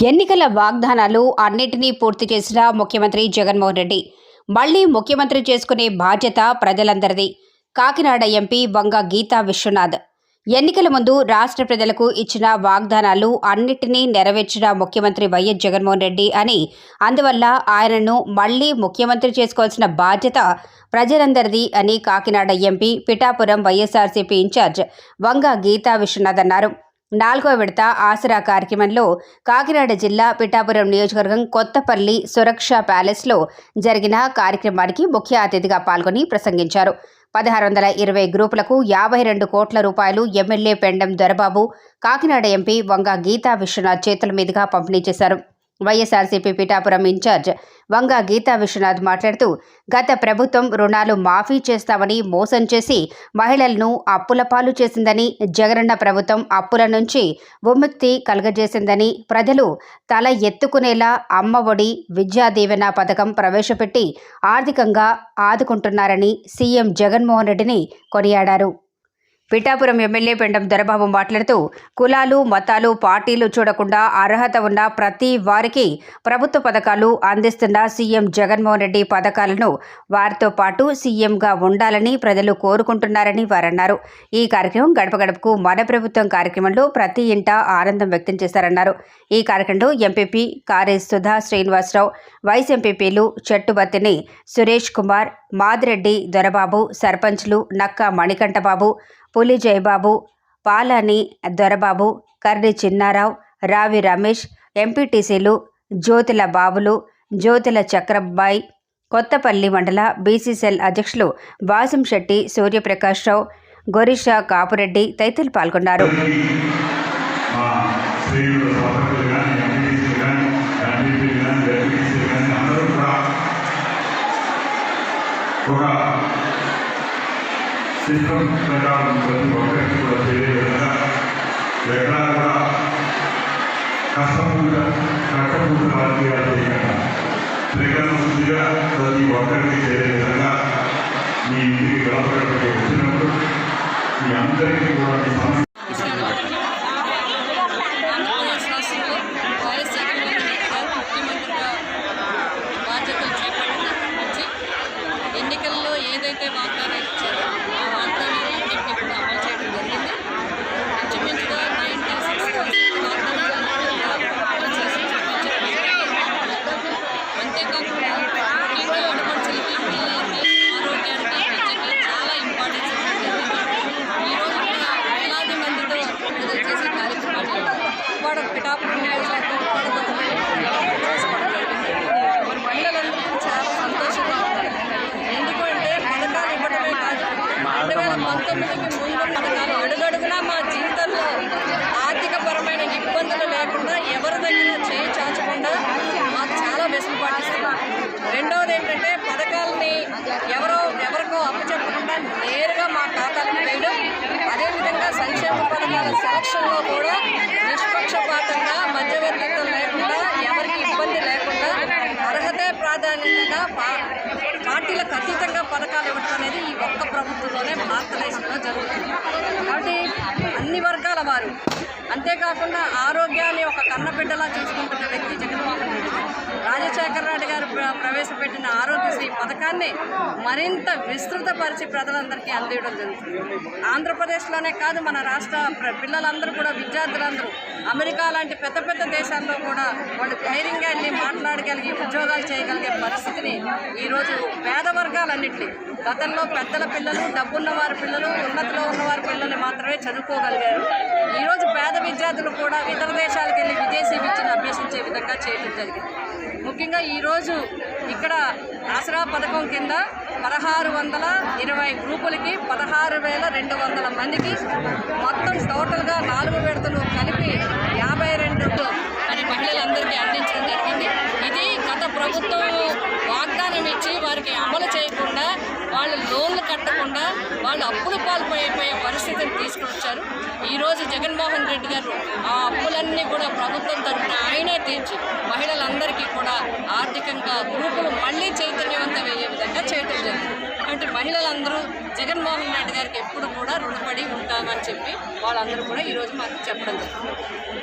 ఎన్నికల వాగ్దానాలు అన్నిటినీ పూర్తి చేసిన ముఖ్యమంత్రి జగన్మోహన్ రెడ్డి. మళ్ళీ ముఖ్యమంత్రి చేసుకునే బాధ్యత ప్రజలందరిది. కాకినాడ ఎంపీ వంగ గీతా విశ్వనాథ్. ఎన్నికల ముందు రాష్ట్ర ప్రజలకు ఇచ్చిన వాగ్దానాలు అన్నిటినీ నెరవేర్చిన ముఖ్యమంత్రి వైఎస్ జగన్మోహన్ రెడ్డి అని అందువల్ల ఆయనను మళ్ళీ ముఖ్యమంత్రి చేసుకోవాల్సిన బాధ్యత ప్రజలందరిది అని Kakinada MP Pithapuram YSRCP incharge Vanga Geetha Viswanath అన్నారు. నాలుగో విడత ఆసరా కార్యక్రమంలో కాకినాడ జిల్లా పిఠాపురం నియోజకవర్గం కొత్తపల్లి సురక్ష ప్యాలెస్లో జరిగిన కార్యక్రమానికి ముఖ్య అతిథిగా పాల్గొని ప్రసంగించారు. పదహారు వందల ఇరవై గ్రూపులకు యాభై రెండు కోట్ల రూపాయలు ఎమ్మెల్యే పెండెం దొరబాబు కాకినాడ ఎంపీ వంగ గీతా విశ్వనాథ్ చేతుల మీదుగా పంపిణీ చేశారు. వైఎస్ఆర్సీపీ పిఠాపురం ఇన్ఛార్జ్ వంగ గీతా విశ్వనాథ్ మాట్లాడుతూ గత ప్రభుత్వం రుణాలు మాఫీ చేస్తామని మోసం చేసి మహిళలను అప్పుల పాలు చేసిందని జగనన్న ప్రభుత్వం అప్పుల నుంచి విముక్తి కలుగజేసిందని ప్రజలు తల ఎత్తుకునేలా అమ్మ ఒడి విద్యా దీవెన పథకం ప్రవేశపెట్టి ఆర్థికంగా ఆదుకుంటున్నారని సీఎం జగన్మోహన్ రెడ్డిని కొనియాడారు. పిఠాపురం ఎమ్మెల్యే పెండం దొరబాబు మాట్లాడుతూ కులాలు మతాలు పార్టీలు చూడకుండా అర్హత ఉన్న ప్రతి వారికి ప్రభుత్వ పథకాలు అందిస్తున్న సీఎం జగన్మోహన్ రెడ్డి పథకాలను వారితో పాటు సీఎంగా ఉండాలని ప్రజలు కోరుకుంటున్నారని వారన్నారు. ఈ కార్యక్రమం గడప గడపకు మన ప్రభుత్వం కార్యక్రమంలో ప్రతి ఇంట ఆనందం వ్యక్తం చేశారన్నారు. ఈ కార్యక్రమంలో ఎంపీపీ కారే సుధా శ్రీనివాసరావు వైస్ ఎంపీపీలు చెట్టుబత్తిని సురేష్ కుమార్ మాదిరెడ్డి దొరబాబు సర్పంచ్లు నక్క మణికంఠబాబు పులి జయబాబు పాలాని దొరబాబు కర్రి చిన్నారావు రావి రమేష్ ఎంపీటీసీలు జ్యోతుల బాబులు జ్యోతుల చక్రబాయ్ కొత్తపల్లి మండల బీసీసీఎల్ అధ్యక్షులు వాసంశెట్టి సూర్యప్రకాష్ రావు గొరిషా కాపురెడ్డి తదితరులు పాల్గొన్నారు. మా శ్రీయులు సోదరులు కానీ ఎంపీటీసీలు కానీ ఎంపీపీలు కానీ ఎంపీటీసీలు కానీ అందరూ కూడా ఒక సిస్టమ్ ప్రకారం ప్రతి ఒక్కరికి కూడా తెలియ విధంగా ఎక్కడా కూడా కష్టపూట కష్టపూట రాజకీయాలు చేయకుండా త్రికరణ ప్రతి ఒక్కరికి చేరే విధంగా మీ ఇంటికి గడపగడపకి వచ్చినప్పుడు మీ అందరికీ కూడా మీ సమస్య ఆంధ్రప్రదేశ్ రాష్ట్రంలో వైఎస్ జగన్మోహన్ రెడ్డి గారు ముఖ్యమంత్రిగా బాధ్యతలు చేపట్టినప్పటి నుంచి ఎన్నికల్లో ఏదైతే వాగ్దానాలు ఇచ్చారో ఆ వాగ్దానాలన్నింటినీ కూడా అమలు చేయడం జరిగింది ఇంచుమించుగా నైంటీ సిక్స్ పర్సెంట్ వాగ్దానాలన్నింటినీ కూడా అమలు చేసి చూపించడం అంతేకాకుండా ముఖ్యంగా ఆడపడుచులకి పిల్లలకి ఆరోగ్యానికి విద్యకి చాలా ఇంపార్టెన్స్ ఇవ్వడం జరిగింది ఈ రోజు కూడా వేలాది మందితో విడుదల చేసే కార్యక్రమాన్ని ఉప్పాడ పిఠాపురం నియోజకవర్గం ఉప్పాడ కొత్తపల్లి మండలంలో చేసుకోవడం జరిగింది మరి మహిళలందరూ చాలా సంతోషంగా ఉన్నారు ఎందుకంటే పథకాలు ఇవ్వడమే కాదు రెండు వేల పంతొమ్మిదికి ముందు పథకాలు అడుగడుగునా మా జీవితంలో ఆర్థికపరమైన ఇబ్బందులు లేకుండా ఎవరి దగ్గర చేయి చాచకుండా మాకు చాలా వెసులుబాటు ఇస్తున్నారు రెండవది ఏంటంటే పథకాలని ఎవరో ఎవరికో అప్పచెప్పకుండా నేరుగా మా ఖాతాలకు వేయడం. అదేవిధంగా సంక్షేమ పథకాల సెలక్షన్లో కూడా నిష్పక్షపాతంగా మధ్యవర్తిత్వం లేకుండా ఎవరికి ఇబ్బంది అంతేకాకుండా ఆరోగ్యాన్ని ఒక కన్నబిడ్డలా చూసుకుంటున్న వ్యక్తి జగన్మోహన్ రెడ్డి రాజశేఖర రెడ్డి గారు ప్రవేశపెట్టిన ఆరోగ్యశ్రీ పథకాన్ని మరింత విస్తృతపరిచి ప్రజలందరికీ అందించడం జరుగుతుంది. ఆంధ్రప్రదేశ్లోనే కాదు మన రాష్ట్ర ప్ర- పిల్లలందరూ కూడా విద్యార్థులందరూ అమెరికా లాంటి పెద్ద పెద్ద దేశాల్లో కూడా వాళ్ళు ధైర్యంగా వెళ్ళి మాట్లాడగలిగి ఉద్యోగాలు చేయగలిగే పరిస్థితిని ఈరోజు పేద వర్గాలన్నింటినీ గతంలో పెద్దల పిల్లలు డబ్బున్న వారి పిల్లలు ఉన్నతిలో ఉన్నవారి పిల్లల్ని మాత్రమే చదువుకోగలిగారు. ఈరోజు విద్యార్థులు కూడా ఇతర దేశాలకు వెళ్ళి విదేశీ విద్యను అభ్యసించే విధంగా చేయడం జరిగింది. ముఖ్యంగా ఈరోజు ఇక్కడ ఆసరా పథకం కింద పదహారు వందల ఇరవై గ్రూపులకి పదహారు వేల రెండు వందల మందికి మొత్తం టోటల్గా నాలుగు విడతలు కలిపి యాభై రెండు అని మహిళలందరికీ అందించడం జరిగింది. ఇది గత ప్రభుత్వం వాగ్దానం ఇచ్చి వారికి అమలు చేయకుండా వాళ్ళు లోన్లు కట్టకుండా వాళ్ళు అప్పులు పాల్పోయిపోయే పరిస్థితిని ఈరోజు జగన్మోహన్ రెడ్డి గారు ఆ అప్పులన్నీ కూడా ప్రభుత్వం తరఫున ఆయనే తీర్చి మహిళలందరికీ కూడా ఆర్థికంగా గ్రూపులు మళ్ళీ చైతన్యవంతమయ్యే విధంగా చేయటం జరిగింది. అంటే మహిళలందరూ జగన్మోహన్ రెడ్డి గారికి ఎప్పుడు కూడా రుణపడి ఉంటామని చెప్పి వాళ్ళందరూ కూడా ఈరోజు మాకు చెప్పడం జరిగింది.